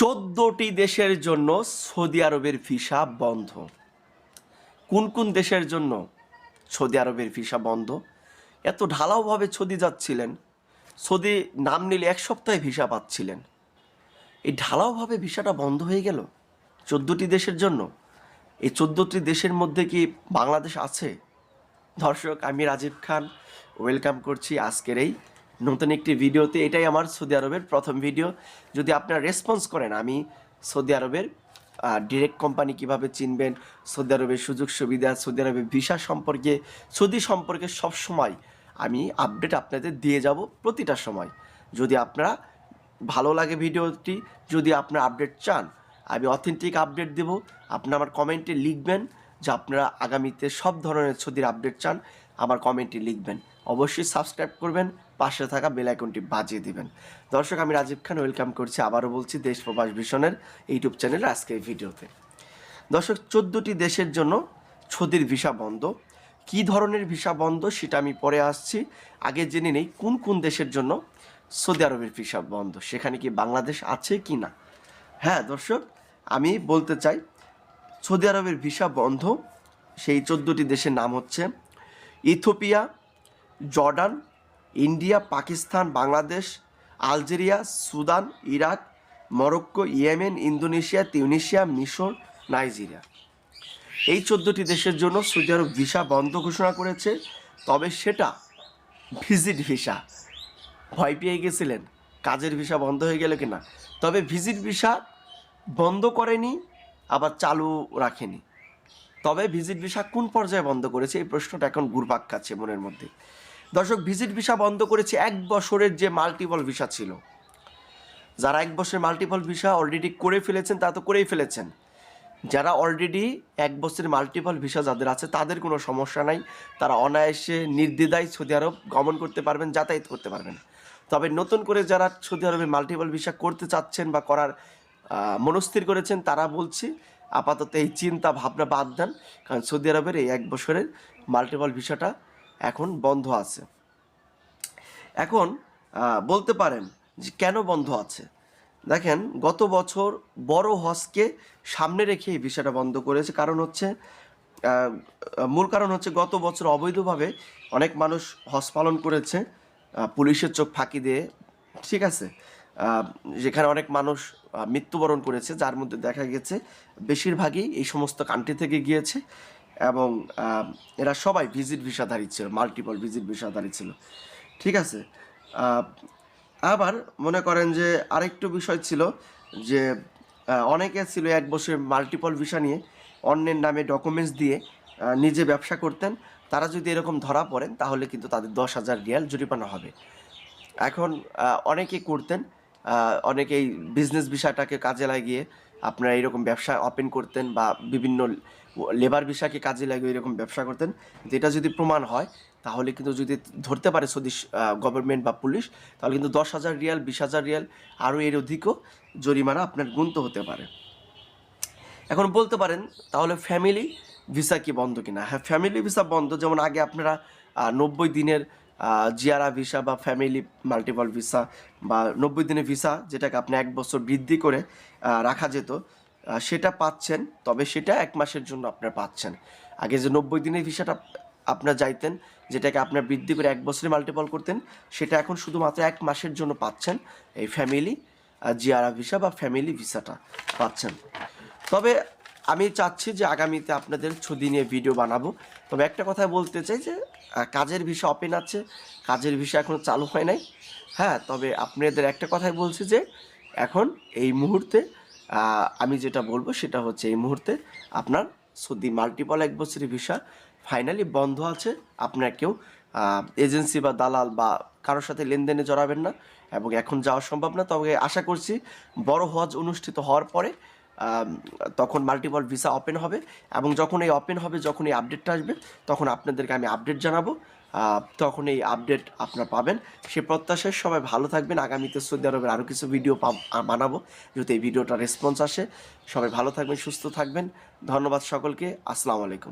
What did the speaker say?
চোদ্দটি দেশের জন্য সৌদি আরবের ভিসা বন্ধ। কোন কোন দেশের জন্য সৌদি আরবের ভিসা বন্ধ? এত ঢালাওভাবে সৌদি যাচ্ছিলেন। সৌদি নাম নিলে এক সপ্তাহে ভিসা পাচ্ছিলেন। এই ঢালাওভাবে ভিসাটা বন্ধ হয়ে গেল চোদ্দোটি দেশের জন্য? এই চোদ্দোটি দেশের মধ্যে কি বাংলাদেশ আছে? দর্শক আমি রাজীব খান ওয়েলকাম করছি আজকের এই নতুন একটি ভিডিওতে এটাই আমার সৌদি আরবের প্রথম ভিডিও। যদি আপনারা রেসপন্স করেন, আমি সৌদি আরবের ডিরেক্ট কোম্পানি কীভাবে চিনবেন, সৌদি আরবের সুযোগ সুবিধা, সৌদি আরবের ভিসা সম্পর্কে, সৌদি সম্পর্কে সব সময় আমি আপডেট আপনাদের দিয়ে যাব প্রতিটা সময়। যদি আপনারা ভালো লাগে ভিডিওটি, যদি আপনারা আপডেট চান, আমি অথেন্টিক আপডেট দেব। আপনি আমার কমেন্টে লিখবেন যে আপনারা আগামীতে সব ধরনের ছবির আপডেট চান, আমার কমেন্টে লিখবেন। অবশ্যই সাবস্ক্রাইব করবেন। পাশে থাকা বেল আইকনটি বাজিয়ে দিবেন। দর্শক, আমি রাজীব খান, ওয়েলকাম করছি। আবারও বলছি, দেশ প্রবাস ভীষণের ইউটিউব চ্যানেলে আজকের ভিডিওতে। দর্শক, চোদ্দোটি দেশের জন্য ছদির ভিসা বন্ধ। কী ধরনের ভিসা বন্ধ সেটা আমি পরে আসছি। আগে জেনে নেই, কোন কোন দেশের জন্য সৌদি আরবের ভিসা বন্ধ? সেখানে কি বাংলাদেশ আছে কি না? হ্যাঁ দর্শক, আমি বলতে চাই, সৌদি আরবের ভিসা বন্ধ, সেই চোদ্দোটি দেশের নাম হচ্ছে Ethiopia Jordan India, Pakistan, Bangladesh, Algeria, Sudan, Iraq, Morocco, Yemen, Indonesia, Tunisia, মিশর, নাইজেরিয়া। এই চোদ্দোটি দেশের জন্য সৌদি আরব ভিসা বন্ধ ঘোষণা করেছে, তবে সেটা ভিজিট ভিসা। ভয় পেয়ে গেছিলেন, কাজের ভিসা বন্ধ হয়ে গেল কিনা। তবে ভিজিট ভিসা বন্ধ করেনি, আবার চালু রাখেনি। তবে ভিজিট ভিসা কোন পর্যায়ে বন্ধ করেছে, এই প্রশ্নটা এখন ঘুরপাক খাচ্ছে মনের মধ্যে। দর্শক, ভিজিট ভিসা বন্ধ করেছে এক বছরের যে মাল্টিপল ভিসা ছিল। যারা এক বছরের মাল্টিপল ভিসা অলরেডি করে ফেলেছেন তা তো করেই ফেলেছেন। যারা অলরেডি এক বছরের মাল্টিপল ভিসা যাদের আছে, তাদের কোনো সমস্যা নাই। তারা অনায়াসে নির্দ্বিধায় সৌদি আরব গমন করতে পারবেন, যাতায়াত করতে পারবেন। তবে নতুন করে যারা সৌদি আরবে মাল্টিপল ভিসা করতে চাচ্ছেন বা করার মনস্থির করেছেন, তারা বলছি, আপাতত এই চিন্তা ভাবনা বাদ দেন। কারণ সৌদি আরবের এই এক বছরের মাল্টিপল ভিসাটা এখন বন্ধ আছে। এখন বলতে পারেন যে কেন বন্ধ আছে? দেখেন, গত বছর বড় হজকে সামনে রেখে এই ভিসাটা বন্ধ করেছে। কারণ হচ্ছে মূল কারণ হচ্ছে গত বছর অবৈধভাবে অনেক মানুষ হজ পালন করেছে পুলিশের চোখ ফাঁকি দিয়ে। ঠিক আছে? যেখানে অনেক মানুষ মৃত্যুবরণ করেছে, যার মধ্যে দেখা গেছে, বেশিরভাগই এই সমস্ত কান্ট্রি থেকে গিয়েছে। এবং এরা সবাই ভিজিট ভিসাধারী ছিল মাল্টিপল ভিজিট ভিসাধারী ছিল। ঠিক আছে? আবার মনে করেন যে আরেকটু বিষয় ছিল যে অনেকে ছিল এক বছর মাল্টিপল ভিসা নিয়ে অন্যের নামে ডকুমেন্টস দিয়ে নিজে ব্যবসা করতেন। তারা যদি এরকম ধরা পড়েন, তাহলে কিন্তু তাদের দশ হাজার রিয়াল জরিমানা হবে। এখন অনেকে করতেন অনেকেই বিজনেস বিষয়টাকে কাজে লাগিয়ে আপনারা এরকম ব্যবসা ওপেন করতেন বা বিভিন্ন লেবার ভিসাকে কাজে লাগিয়ে এরকম ব্যবসা করতেন। যেটা যদি প্রমাণ হয়, তাহলে কিন্তু যদি ধরতে পারে সৌদি গভর্নমেন্ট বা পুলিশ, তাহলে কিন্তু দশ হাজার রিয়াল, বিশ হাজার রিয়াল, আরও এর অধিকও জরিমানা আপনার গুনতে হতে পারে। এখন বলতে পারেন, তাহলে ফ্যামিলি ভিসা কি বন্ধ কিনা? হ্যাঁ ফ্যামিলি ভিসা বন্ধ, যেমন আগে আপনারা নব্বই দিনের জিয়ারা ভিসা বা ফ্যামিলি মাল্টিপল ভিসা বা নব্বই দিনের ভিসা যেটাকে আপনি এক বছর বৃদ্ধি করে রাখা যেত সেটা পাচ্ছেন, তবে সেটা এক মাসের জন্য আপনারা পাচ্ছেন। আগে যে নব্বই দিনের ভিসাটা আপনার যাইতেন, যেটাকে আপনার বৃদ্ধি করে এক বছরে মাল্টিপল করতেন, সেটা এখন শুধুমাত্র এক মাসের জন্য পাচ্ছেন এই ফ্যামিলি জিয়ারা ভিসা বা ফ্যামিলি ভিসাটা পাচ্ছেন। তবে আমি চাচ্ছি যে আগামীতে আপনাদের ছবি নিয়ে ভিডিও বানাবো। তবে একটা কথা বলতে চাই যে কাজের ভিসা ওপেন আছে, কাজের ভিসা এখনও চালু হয় নাই। হ্যাঁ তবে আপনাদের একটা কথাই বলছি যে, এখন এই মুহূর্তে আমি যেটা বলব সেটা হচ্ছে এই মুহূর্তে আপনার সৌদি মাল্টিপল এক বছরের ভিসা ফাইনালি বন্ধ আছে। আপনার কেউ এজেন্সি বা দালাল বা কারোর সাথে লেনদেনে জড়াবেন না এবং এখন যাওয়া সম্ভব না। তবে আশা করছি বড় হজ অনুষ্ঠিত হওয়ার পরে তখন মাল্টিপল ভিসা ওপেন হবে এবং যখন এই ওপেন হবে, যখন এই আপডেটটা আসবে, তখন আপনাদেরকে আমি আপডেট জানাব। তখন এই আপডেট আপনারা পাবেন। সে প্রত্যাশায় সবাই ভালো থাকবেন। আগামীতে সৌদি আরবের আরও কিছু ভিডিও বানাবো। যদি এই ভিডিওটা রেসপন্স আসে, সবাই ভালো থাকবেন, সুস্থ থাকবেন। ধন্যবাদ সকলকে। আসসালামু আলাইকুম।